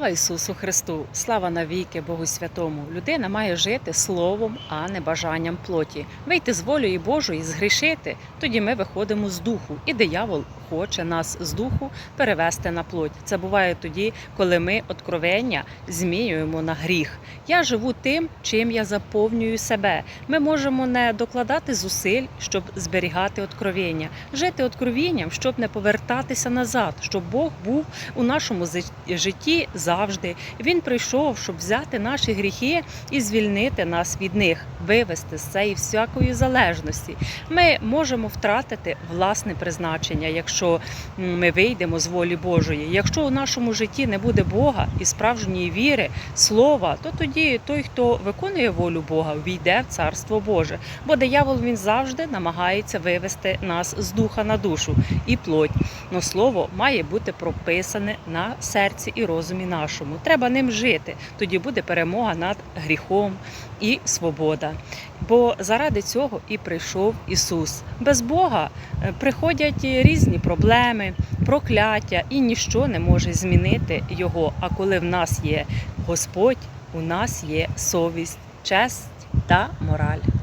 Слава Ісусу Христу! Слава навіки Богу Святому! Людина має жити словом, а не бажанням плоті. Вийти з волею Божої, згрішити. Тоді ми виходимо з духу, і диявол хоче нас з духу перевести на плоть. Це буває тоді, коли ми откровення змінюємо на гріх. Я живу тим, чим я заповнюю себе. Ми можемо не докладати зусиль, щоб зберігати откровення, жити откровенням, щоб не повертатися назад, щоб Бог був у нашому житті завжди. Він прийшов, щоб взяти наші гріхи і звільнити нас від них, вивести з цієї всякої залежності. Ми можемо втратити власне призначення, якщо ми вийдемо з волі Божої. Якщо у нашому житті не буде Бога і справжньої віри, слова, то тоді той, хто виконує волю Бога, війде в царство Боже. Бо диявол він завжди намагається вивести нас з духа на душу і плоть. Но слово має бути прописане на серці і розумі нашому. Треба ним жити. Тоді буде перемога над гріхом і свобода. Бо заради цього і прийшов Ісус. Без Бога е, приходять різні проблеми, прокляття, і ніщо не може змінити Його. А коли в нас є Господь, у нас є совість, честь та мораль.